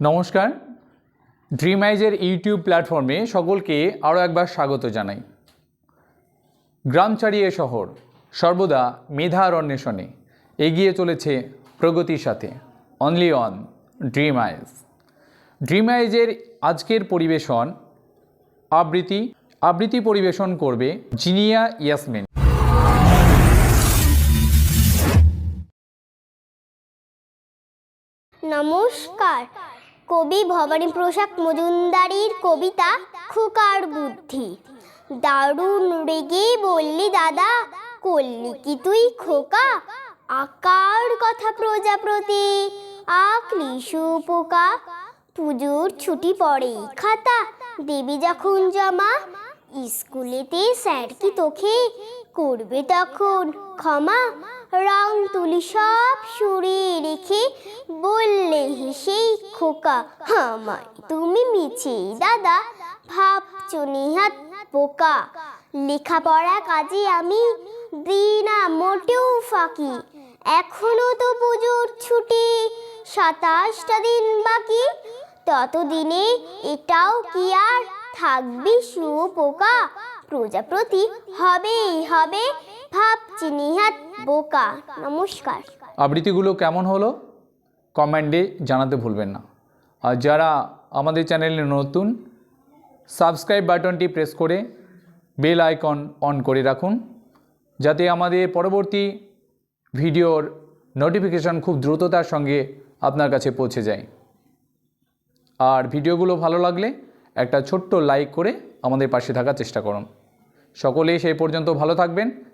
নমস্কার। Dream আইজের YouTube প্ল্যাটফর্মে সকলকে আরও একবার স্বাগত জানাই। গ্রাম ছাড়িয়ে শহর, সর্বদা মেধা আর অন্বেষণে এগিয়ে চলেছে প্রগতির সাথে। Only on dream eyes dream আইজের আজকের পরিবেশন, আবৃত্তি আবৃত্তি পরিবেশন করবে জিনিয়া ইয়াসমিন। নমস্কার। কবি ভবানী প্রসাদ মজুমদারির কবিতা খোকার বুদ্ধি। দারুণ রেগে বললি, দাদা, করলি কি তুই খোকা? আকার কথা প্রজাপতি, আঁকলি পোকা পুজোর ছুটি পড়ে খাতা, দেবী যখন জমা, স্কুলেতে স্যার কি তোকে করবে তখন ক্ষমা? রং তুলি সব সরিয়ে রেখে বললে হেসেই খোকা, আমায় তুমি মিছে দাদা, ভাবছ নিহাত বোকা লেখাপড়া কাজে আমি দিই না মোটেও ফাঁকি। এখনও তো পুজোর ছুটি, সাতাশটা দিন বাকি। ততদিনে এটাও কি আর থাকবি শুয়োপোকা? প্রজাপতি হবেই হবে ভাবছি নিহাত বোকা, নমস্কার। আবৃত্তিগুলো কেমন হলো? কমেন্টে জানাতে ভুলবেন না। আর যারা আমাদের চ্যানেলে নতুন, সাবস্ক্রাইব বাটনটি প্রেস করে বেল আইকন অন করে রাখুন, যাতে আমাদের পরবর্তী ভিডিওর নোটিফিকেশন খুব দ্রুততার সঙ্গে আপনার কাছে পৌঁছে যায়। আর ভিডিওগুলো ভালো লাগলে একটা ছোট্ট লাইক করে আমাদের পাশে থাকার চেষ্টা করুন। সকলেই সেই পর্যন্ত ভালো থাকবেন।